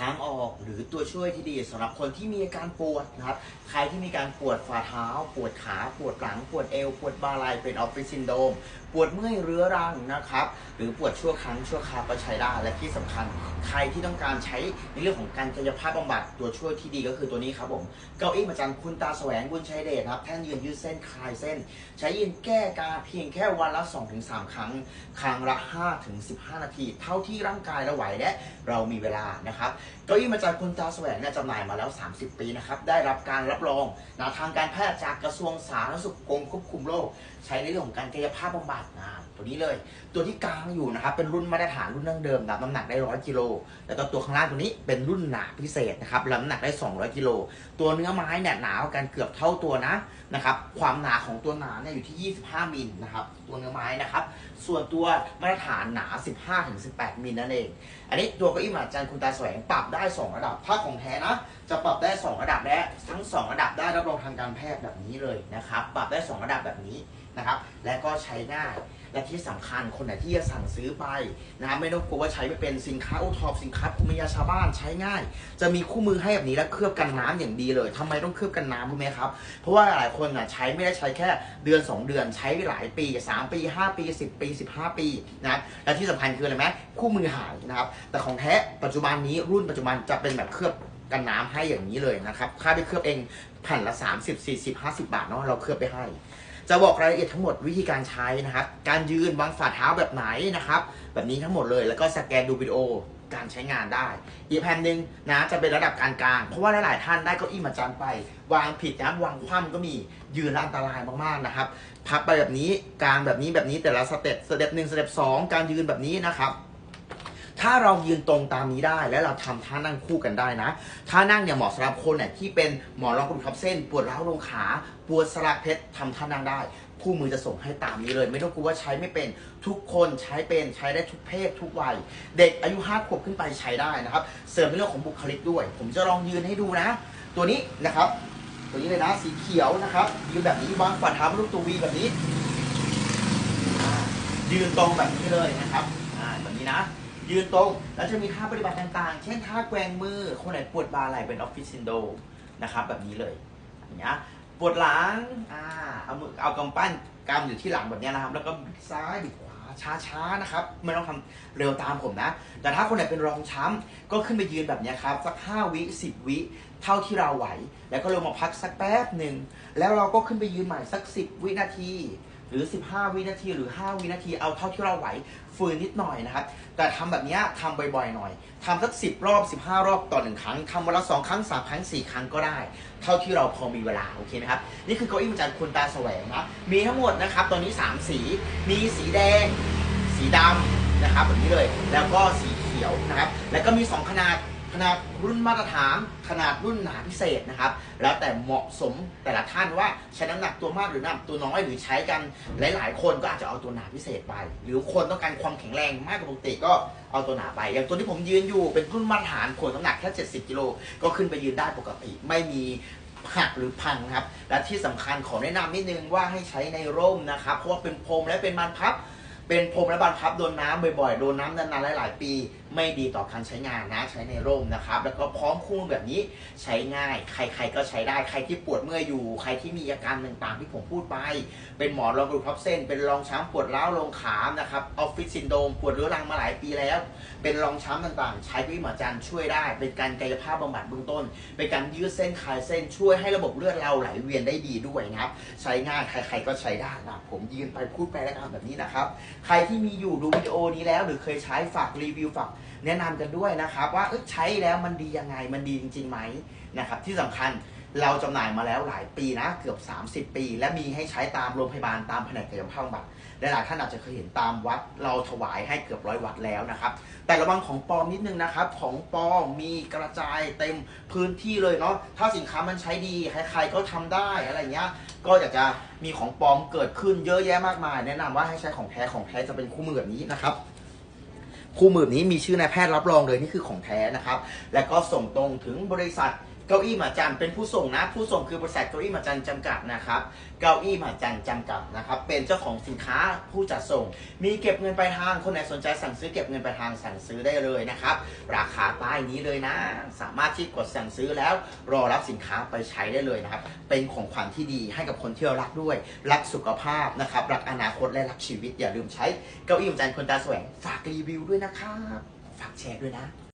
ทางออกหรือตัวช่วยที่ดีสำหรับคนที่มีอาการปวดนะครับ ใครที่มีการปวดฝ่าเท้า ปวดขา ปวดหลัง ปวดเอว ปวดบ่าไหล่เป็นออฟฟิศซินโดรมปวดเมื่อยเรื้อรังนะครับ หรือปวดชั่วครั้งชั่วคราวก็ใช้ได้และที่สำคัญใครที่ต้องการใช้ในเรื่องของการกายภาพบำบัดตัวช่วยที่ดีก็คือตัวนี้ครับผมเก้าอี้ประจำคุณตาแสวงบุญชัยเดชครับแท่นยืนยืดเส้นคลายเส้น ใช้ยืนแก้กาเพียงแค่วันละ 2-3 ครั้ง ครั้งละ 5-15 นาที เท่าที่ร่างกายเราไหวและเรามีเวลานะครับเก้าอี้มาจากคุณตาแสวงเนี่ยจำหน่ายมาแล้ว 30 ปีนะครับได้รับการรับรองนะทางการแพทย์จากกระทรวงสาธารณสุขกรมควบคุมโรคใช้ในเรื่องของการกายภาพบำบัดนะตัวนี้เลย ตัวที่กลางอยู่นะครับเป็นรุ่นมาตรฐานรุ่นดั้งเดิมรับน้ำหนักได้ 100กิโลแล้วก็ตัวข้างล่างตัวนี้เป็นรุ่นหนาพิเศษนะครับรับน้ำหนักได้ 200กิโลตัวเนื้อไม้เนี่ยหนากันเกือบเท่าตัวนะนะครับความหนาของตัวหนาเนี่ยอยู่ที่ 25มิลนะครับตัวเนื้อไม้นะครับส่วนตัวมาตรฐานหนา 15-18มิลนั่นเอง อันนี้ตัวเก้าอี้หมาจันคุณตาแสวงปรับได้ 2 ระดับถ้าของแท้นะจะปรับได้ 2 ระดับและทั้ง 2 ระดับได้รับรองทางการแพทย์แบบนี้เลยนะครับปรับได้ 2 ระดับแบบนี้นะครับ และก็ใช้ง่ายและที่สำคัญคนไหนที่จะสั่งซื้อไปนะไม่ต้องกลัวว่าใช้ไม่เป็นสินค้าโอทอปสินค้าภูมิปัญญาชาวบ้านใช้ง่าย จะมีคู่มือให้แบบนี้และเคลือบกันน้ำอย่างดีเลยทำไมต้องเคลือบกันน้ำรู้ไหมครับ เพราะว่าหลายคนอะใช้ไม่ได้ใช้แค่เดือน 2 เดือนใช้หลายปี 3 ปี 5 ปี 10 ปี 15 ปีนะและที่สำคัญคืออะไรไหมคู่มือหายนะครับแต่ของแท้ปัจจุบันนี้รุ่นปัจจุบันจะเป็นแบบเคลือบกันน้ำให้อย่างนี้เลยนะครับค่าไปเคลือบเองแผ่นละ 30 40 50 บาทเนาะเราเคลือบไปให้ จะบอกรายละเอียดทั้งหมดวิธีการใช้นะครับ การยืนวางฝ่าเท้าแบบไหนนะครับ แบบนี้ทั้งหมดเลย แล้วก็สแกนดูวิดีโอการใช้งานได้ อีกแผ่นหนึ่งนะจะเป็นระดับการกลางเพราะว่าหลายๆท่านได้เก้าอี้มาจานไป วางผิดนะวางคว่ำก็มียืนแล้วอันตรายมากๆนะครับ พับไปแบบนี้กลางแบบนี้แบบนี้แต่ละสเต็ปสเต็ปหนึ่งสเต็ปสองการยืนแบบนี้นะครับ ถ้าเรายืนตรงตามนี้ได้ และเราทำท่านั่งคู่กันได้นะ ท่านั่งเนี่ยเหมาะสำหรับคนเนี่ยที่เป็นหมอนรองกระดูกทับเส้น ปวดร้าวลงขา ปวดสลักเพชรทำท่านั่งได้ คู่มือจะส่งให้ตามนี้เลย ไม่ต้องกลัวว่าใช้ไม่เป็นทุกคนใช้เป็นใช้ได้ทุกเพศทุกวัย เด็กอายุห้าขวบขึ้นไปใช้ได้นะครับ เสริมในเรื่องของบุคลิกด้วย ผมจะลองยืนให้ดูนะ ตัวนี้นะครับ ตัวนี้เลยนะสีเขียวนะครับ ยืนแบบนี้วางฝ่าเท้าเป็นรูปตัววีแบบนี้ ยืนตรงแบบนี้เลยนะครับอ่าแบบนี้นะ ยืนตรง แล้วจะมีท่าปฏิบัติต่างๆ เช่นท่าแกว่งมือ คนไหนปวดบ่าไหล่เป็นออฟฟิศซินโดรมนะครับแบบนี้เลยอย่างเงี้ยปวดหลังอ่าเอามือเอากำปั้นกำอยู่ที่หลังแบบเนี้ยนะครับ แล้วก็บิดซ้ายบิดขวาช้าๆนะครับไม่ต้องทำเร็วตามผมนะ แต่ถ้าคนไหนเป็นรองช้ำก็ขึ้นไปยืนแบบเนี้ยครับ สัก 5 วิ 10 วิ เท่าที่เราไหว แล้วก็ลงมาพักสักแป๊บหนึ่ง แล้วเราก็ขึ้นไปยืนใหม่สัก 10 วินาที หรือ 15 วินาที หรือ 5 วินาทีเอาเท่าที่เราไหวฝืนนิดหน่อยนะครับ แต่ทำแบบนี้ยทำบ่อยๆหน่อยทำสัก 10 รอบ 15 รอบต่อหนึ่งครั้งทำวันละ 2 ครั้ง 3 ครั้ง 4 ครั้งก็ได้ เท่าที่เราพอมีเวลาโอเคไหมครับ นี่คือเก้าอี้ประจำคุณตาแสวงนะมีทั้งหมดนะครับตอนนี้ 3 สี มีสีแดง สีดำนะครับแบบนี้เลย แล้วก็สีเขียวนะครับ แล้วก็มี 2 ขนาด ขนาดรุ่นมาตรฐาน ขนาดรุ่นหนาพิเศษนะครับ แล้วแต่เหมาะสมแต่ละท่านว่าใช้น้ำหนักตัวมากหรือน้ำหนักตัวน้อยหรือใช้กันหลาย ๆ คนก็อาจจะเอาตัวหนาพิเศษไป หรือคนต้องการความแข็งแรงมากกว่าปกติก็เอาตัวหนาไป อย่างตัวที่ผมยืนอยู่เป็นรุ่นมาตรฐานขนน้ำหนักแค่ 70กิโลก็ขึ้นไปยืนได้ปกติ ไม่มีหักหรือพังครับ และที่สำคัญขอแนะนำนิดนึงว่าให้ใช้ในร่มนะครับ เพราะว่าเป็นพรมและเป็นบานพับ เป็นพรมและบานพับโดนน้ำบ่อยๆ โดนน้ำนานๆหลายๆ ปี ไม่ดีต่อการใช้งานนะใช้ในร่มนะครับ แล้วก็พร้อมคู่แบบนี้ใช้ง่าย ใครๆก็ใช้ได้ใครที่ปวดเมื่อยอยู่ ใครที่มีอาการต่างๆที่ผมพูดไป เป็นหมอนรองกระดูกทับเส้น เป็นรองช้ำปวดร้าวลงขานะครับออฟฟิศซินโดรมปวดเรื้อรังมาหลายปีแล้ว เป็นรองช้ำต่างๆ ใช้วิหมอจันช่วยได้ เป็นการกายภาพบำบัดเบื้องต้น เป็นการยืดเส้นคลายเส้นช่วยให้ระบบเลือดเราไหลเวียนได้ดีด้วยนะครับใช้ง่ายใครๆก็ใช้ได้นะผมยืนไปพูดไปแล้วกันแบบนี้นะครับใครที่มีอยู่ดูวิดีโอนี้แล้ว หรือเคยใช้ฝากรีวิวฝากแนะนำกันด้วยนะครับ ว่าใช้แล้วมันดียังไงมันดีจริงๆไหมนะครับที่สำคัญ เราจำหน่ายมาแล้วหลายปีนะเกือบ 30 ปี และมีให้ใช้ตามโรงพยาบาลตามแผนกกายภาพบำบัดหลายท่านอาจจะเคยเห็นตามวัดเราถวายให้เกือบร้อยวัดแล้วนะครับแต่ระวังของปลอมนิดนึงนะครับ ของปลอมมีกระจายเต็มพื้นที่เลยเนาะถ้าสินค้ามันใช้ดีใครๆก็ทำได้อะไรเงี้ยก็อยากจะมีของปลอมเกิดขึ้นเยอะแยะมากมาย แนะนำว่าให้ใช้ของแท้ของแท้จะเป็นคู่มือแบบนี้นะครับคู่มือนี้มีชื่อนายแพทย์รับรองเลยนี่คือของแท้นะครับ แล้วก็ส่งตรงถึงบริษัท เก้าอี้หมาจันเป็นผู้ส่งนะ ผู้ส่งคือบริษัทเก้าอี้หมาจันจำกัดนะครับ เก้าอี้หมาจันจำกัดนะครับ เป็นเจ้าของสินค้าผู้จัดส่ง มีเก็บเงินปลายทาง คนไหนสนใจสั่งซื้อเก็บเงินปลายทางสั่งซื้อได้เลยนะครับ ราคาใต้นี้เลยนะ สามารถที่กดสั่งซื้อแล้วรอรับสินค้าไปใช้ได้เลยนะครับ เป็นของขวัญที่ดีให้กับคนที่เรารักด้วย รักสุขภาพนะครับ รักอนาคตและรักชีวิต อย่าลืมใช้เก้าอี้หมาจันคนตาแสวงฝากรีวิวด้วยนะครับ ฝากแชร์ด้วยนะ